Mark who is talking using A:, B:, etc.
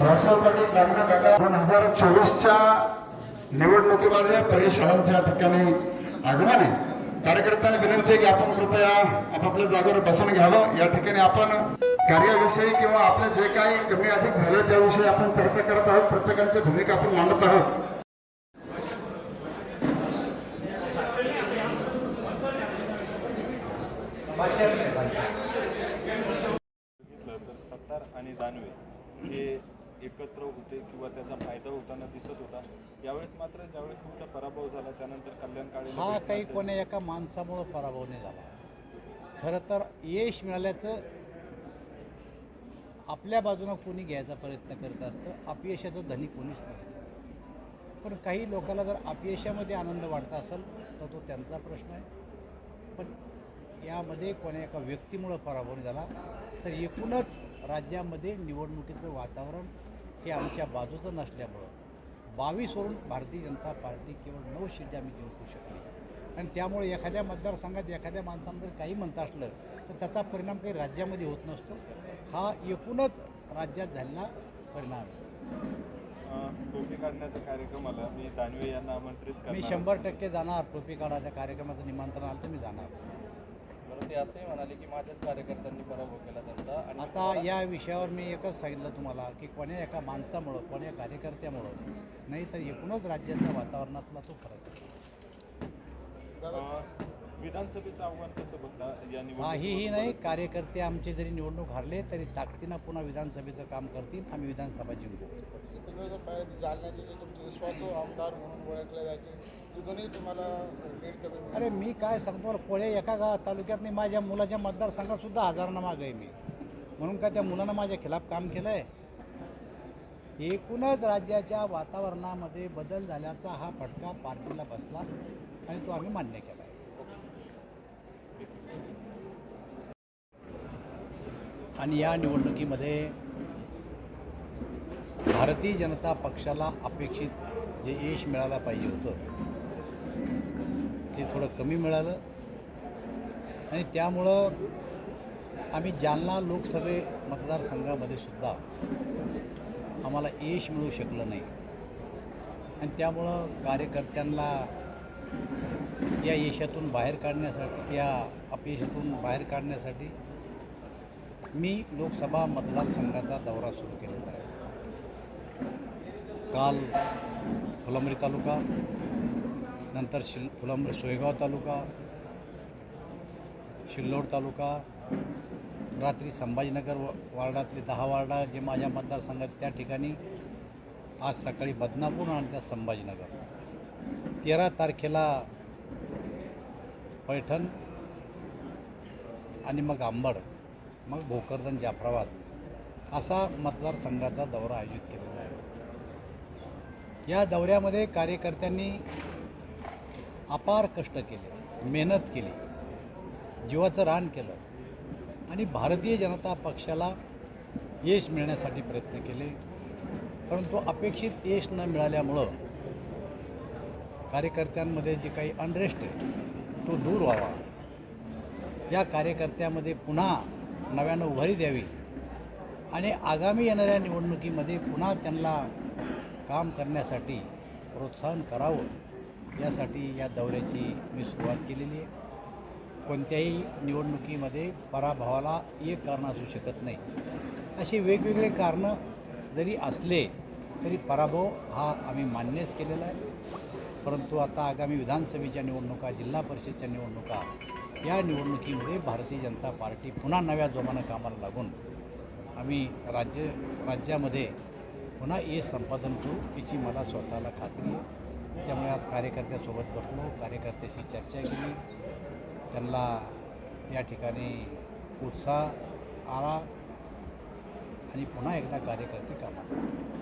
A: दोन हजार चोवीसच्या निवडणुकीमध्ये परिसरांचं या ठिकाणी आगमन आहे. कार्यकर्त्यांना विनंती आहे की आपण कृपया आपापल्या जागेवर बसून घ्यावं. या ठिकाणी आपण कार्याविषयी किंवा आपलं जे काही कमी अधिक झालं त्याविषयी आपण चर्चा करत आहोत. प्रत्येकाची भूमिका आपण मांडत आहोत.
B: सत्तार आणि दानवे हे एकत्र होते किंवा त्याचा फायदा होताना दिसत होता. यावेळेस मात्र ज्यावेळेस तुमचा पराभव झाला त्यानंतर कल्याण काळे
C: हा काही कोण्या एका माणसामुळं पराभव नाही झाला. खरं तर यश मिळाल्याचं आपल्या बाजूनं कोणी घ्यायचा प्रयत्न करत असतं अपयशाचं धनी कोणीच नसतं. पण काही लोकांना जर अपयशामध्ये आनंद वाटत असेल तर तो त्यांचा प्रश्न आहे. पण यामध्ये कोण्या एका व्यक्तीमुळं पराभव झाला तर एकूणच राज्यामध्ये निवडणुकीचं वातावरण हे आमच्या बाजूचं नसल्यामुळं बावीसवरून भारतीय जनता पार्टी केवळ नऊ सीट आम्ही जिंकू शकली. आणि त्यामुळे एखाद्या मतदारसंघात एखाद्या माणसानं जर काही म्हणता असलं तर त्याचा परिणाम काही राज्यामध्ये होत नसतो. हा एकूणच राज्यात झालेला परिणाम आहे.
B: टोपी काढण्याचा कार्यक्रम आला. मी दानवे यांना आमंत्रित
C: मी
B: करणार
C: शंभर टक्के जाणार. टोपी काढाच्या कार्यक्रमाचं निमंत्रण आलं तर मी जाणार.
D: बरं ते असंही म्हणाले की माझ्याच कार्यकर्त्यांनी पराभव केला
C: आता या विषयावर मी एकच सांगितलं तुम्हाला की कोण्या एका माणसामुळं कोण्या कार्यकर्त्यामुळं नाही तर एकूणच राज्याच्या वातावरणातला तो फरक आहे.
B: विधानसभेचं आव्हान कसं बघता या
C: काहीही नाही कार्यकर्ते आमचे जरी निवडणूक हारले तरी ताकदीनं पुन्हा विधानसभेचं काम करतील आम्ही विधानसभा जिंकू.
E: एकंदरीत पाहिलं जालन्याचे जे तुमचे विश्वासू आमदार म्हणून ओळखले जायचे दोन्ही तुम्हाला.
C: अरे मी काय सांगतो कोळे एका तालुक्यात नाही माझ्या मुलाच्या मतदारसंघात सुद्धा हजारांना मागं आहे मी. म्हणून का त्या मुलानं माझ्या खिलाफ काम केलं आहे एकूणच राज्याच्या वातावरणामध्ये बदल झाल्याचा हा फटका पार्टीला बसला आणि तो आम्ही मान्य केला आहे आणि या निवडणुकीमध्ये भारतीय जनता पक्षाला अपेक्षित जे यश मिळायला पाहिजे होतं ते थोडं कमी मिळालं. आणि त्यामुळं आम्ही जालना लोकसभे मतदारसंघामध्ये सुद्धा आम्हाला यश मिळू शकलं नाही. आणि त्यामुळं कार्यकर्त्यांना या यशातून बाहेर काढण्यासाठी या अपयशातून बाहेर काढण्यासाठी मी लोकसभा मतदारसंघाचा दौरा सुरू केलेला आहे. काल फुलंब्री तालुका नंतर शिल फुलंब्री सोयगाव तालुका शिल्लोड तालुका रात्री संभाजीनगर व- वार्डातले दहा वार्डा जे माझ्या मतदारसंघात त्या ठिकाणी आज सकाळी बदनापूर आणि त्या संभाजीनगर. तेरा तारखेला पैठण आणि मग आंबड मग भोकरदन जाफराबाद असा मतदारसंघाचा दौरा आयोजित केलेला आहे. या दौऱ्यामध्ये कार्यकर्त्यांनी अपार कष्ट केले मेहनत केली. जीवाचं रान केलं. आणि भारतीय जनता पक्षाला यश मिळण्यासाठी प्रयत्न केले. परंतु अपेक्षित यश न मिळाल्यामुळं कार्यकर्त्यांमध्ये जे काही अनरेस्ट आहे तो दूर व्हावा. या कार्यकर्त्यामध्ये पुन्हा नव्यानं उभारी द्यावी. आणि आगामी येणाऱ्या निवडणुकीमध्ये पुन्हा त्यांना काम करण्यासाठी प्रोत्साहन करावं यासाठी या दौऱ्याची मी सुरुवात केलेली आहे. कोणत्याही निवडणुकीमध्ये पराभवाला एक कारण असू शकत नाही. असे वेगवेगळे कारणं जरी असले तरी पराभव हा आम्ही मान्यच केलेला आहे. परंतु आता आगामी विधानसभेच्या निवडणुका जिल्हा परिषदच्या निवडणुका या निवडणुकीमध्ये भारतीय जनता पार्टी पुन्हा नव्या जोमानं कामाला लागून आम्ही राज्य राज्यामध्ये पुन्हा यश संपादन करू याची मला स्वतःला खात्री आहे. त्यामुळे आज कार्यकर्त्यासोबत बसलो कार्यकर्त्याशी चर्चा केली. त्यांना या ठिकाणी उत्साह आला आणि पुन्हा एकदा कार्यकर्ते कामात